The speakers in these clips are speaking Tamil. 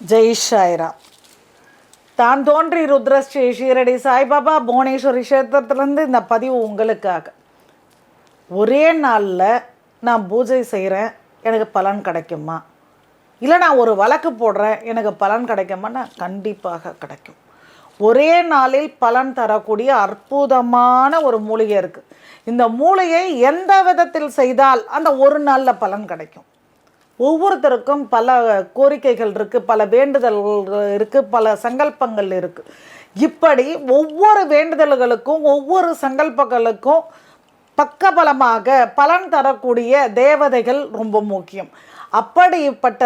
ஜெய் ஷாய்ராம் தான் தோன்றி ருத்ரஸ்ரீ ஷீரடி சாய்பாபா புவனேஸ்வரி கஷேத்திரத்துலேருந்து இந்த பதிவு உங்களுக்காக ஒரே நாளில் நான் பூஜை செய்கிறேன் எனக்கு பலன் கிடைக்குமா இல்லை நான் ஒரு வழக்கு போடுறேன் எனக்கு பலன் கிடைக்குமான்னா கண்டிப்பாக கிடைக்கும் ஒரே நாளில் பலன் தரக்கூடிய அற்புதமான ஒரு மூலிகை இருக்குது இந்த மூலிகை எந்த விதத்தில் செய்தால் அந்த ஒரு நாளில் பலன் கிடைக்கும் ஒவ்வொருத்தருக்கும் பல கோரிக்கைகள் இருக்குது பல வேண்டுதல்கள் இருக்குது பல சங்கல்பங்கள் இருக்குது இப்படி ஒவ்வொரு வேண்டுதல்களுக்கும் ஒவ்வொரு சங்கல்பங்களுக்கும் பக்கபலமாக பலன் தரக்கூடிய தேவதைகள் ரொம்ப முக்கியம். அப்படிப்பட்ட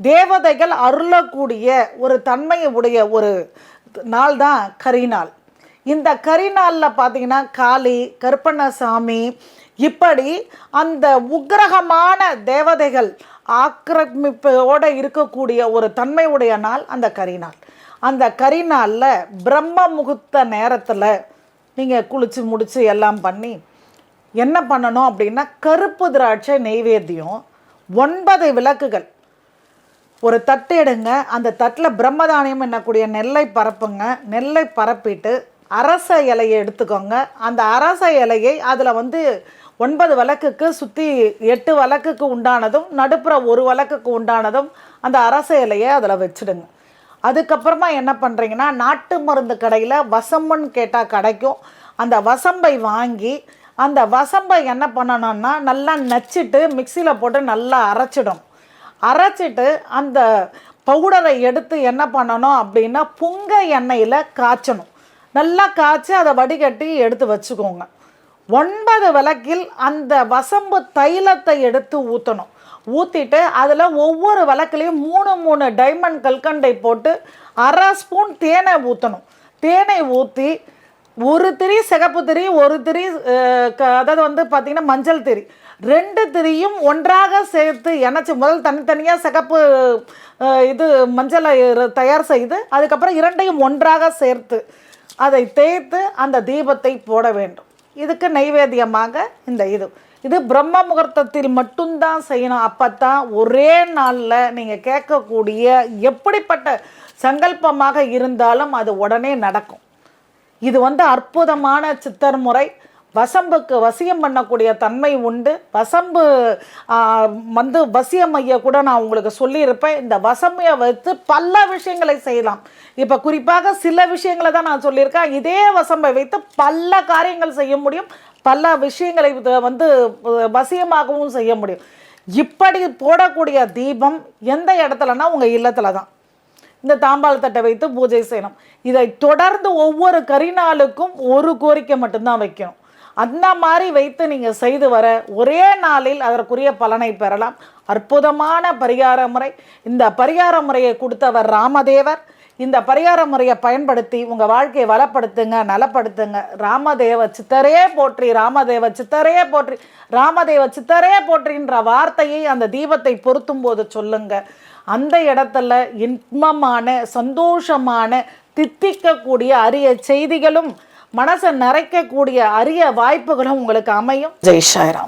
தேவதைகள் அருளக்கூடிய ஒரு தன்மையுடைய ஒரு நாள் தான் கரிநாள். இந்த கரிநாளில் பார்த்தீங்கன்னா காளி கருப்பண்ணசாமி இப்படி அந்த உக்கிரகமான தேவதைகள் ஆக்கிரமிப்போடு இருக்கக்கூடிய ஒரு தன்மையுடைய நாள் அந்த கரிநாள் அந்த கரிநாளில் பிரம்ம முகூர்த்த நேரத்தில் நீங்கள் குளித்து முடித்து எல்லாம் பண்ணி என்ன பண்ணணும் அப்படின்னா கருப்பு திராட்சை நெய்வேத்தியம் ஒன்பது விளக்குகள். ஒரு தட்டு எடுங்க. அந்த தட்டில் பிரம்மதானியம் என்னக்கூடிய நெல்லை பரப்புங்க. நெல்லை பரப்பிட்டு அரச இலையை எடுத்துக்கோங்க. அந்த அரச இலையை அதில் வந்து ஒன்பது வழக்குக்கு சுற்றி எட்டு வழக்குக்கு உண்டானதும் நடுப்புற ஒரு வழக்குக்கு உண்டானதும் அந்த அரச இலையை அதில் வச்சுடுங்க. அதுக்கப்புறமா என்ன பண்ணுறீங்கன்னா நாட்டு மருந்து கடையில் வசம்புன்னு கேட்டால் கிடைக்கும். அந்த வசம்பை வாங்கி அந்த வசம்பை என்ன பண்ணணும்னா நல்லா நச்சிட்டு மிக்சியில் போட்டு நல்லா அரைச்சிடும். அரைச்சிட்டு அந்த பவுடரை எடுத்து என்ன பண்ணணும் அப்படின்னா புங்க எண்ணெயில் காய்ச்சணும். நல்லா காய்ச்சி அதை வடிகட்டி எடுத்து வச்சுக்கோங்க. ஒன்பது விளக்கில் அந்த வசம்பு தைலத்தை எடுத்து ஊற்றணும் ஊற்றிட்டு அதில் ஒவ்வொரு விளக்குலேயும் மூணு மூணு டைமண்ட் கல்கண்டை போட்டு அரை ஸ்பூன் தேனை ஊற்றணும் தேனை ஊற்றி ஒரு திரி சிகப்பு திரி ஒரு திரி க- அதாவது வந்து பார்த்திங்கன்னா மஞ்சள் திரி. ரெண்டு திரியும் ஒன்றாக சேர்த்து இணைச்சி முதல் தனித்தனியாக சிகப்பு இது மஞ்சளை இரு- தயார் செய்து அதுக்கப்புறம் இரண்டையும் ஒன்றாக சேர்த்து அதை தேய்த்து அந்த தீபத்தை போட வேண்டும். இதுக்கு நைவேத்தியமாக இந்த இது. இது பிரம்ம முகூர்த்தத்தில் மட்டும்தான் செய்யணும். அப்போ தான் ஒரே நாளில் நீங்கள் கேட்கக்கூடிய எப்படிப்பட்ட சங்கல்பமாக இருந்தாலும் அது உடனே நடக்கும். இது வந்து அற்புதமான சித்தர் முறை. வசம்புக்கு வசியம் பண்ணக்கூடிய தன்மை உண்டு. வசம்பு வந்து வசியம் ஐய கூட நான் உங்களுக்கு சொல்லியிருப்பேன். இந்த வசமையை வைத்து பல விஷயங்களை செய்யலாம். இப்போ குறிப்பாக சில விஷயங்களை தான் நான் சொல்லியிருக்கேன். இதே வசம்பை வைத்து பல காரியங்கள் செய்ய முடியும். பல விஷயங்களை வந்து வசியமாகவும் செய்ய முடியும். இப்படி போடக்கூடிய தீபம் எந்த இடத்துலனா உங்கள் இல்லத்தில் தான். இந்த தாம்பாளத்தட்டை வைத்து பூஜை செய்யணும். இதை தொடர்ந்து ஒவ்வொரு கரிநாளுக்கும் ஒரு கோரிக்கை மட்டும்தான் வைக்கணும். அந்த மாதிரி வைத்து நீங்கள் செய்து வர ஒரே நாளில் அதற்குரிய பலனை பெறலாம். அற்புதமான பரிகார முறை. இந்த பரிகார முறையை கொடுத்தவர் ராமதேவர். இந்த பரிகார முறையை பயன்படுத்தி உங்கள் வாழ்க்கையை வளப்படுத்துங்க நலப்படுத்துங்க. ராமதேவ சித்தரே போற்றி ராமதேவ சித்தரே போற்றி ராமதேவ சித்தரே போற்றின்ற வார்த்தையை அந்த தீபத்தை பொருத்தும் போது சொல்லுங்க. அந்த இடத்துல இன்பமான சந்தோஷமான தித்திக்கக்கூடிய அரிய செய்திகளும் மனசை நிறைக்கக்கூடிய அரிய வாய்ப்புகளும் உங்களுக்கு அமையும். ஜெய் சாய்ராம்.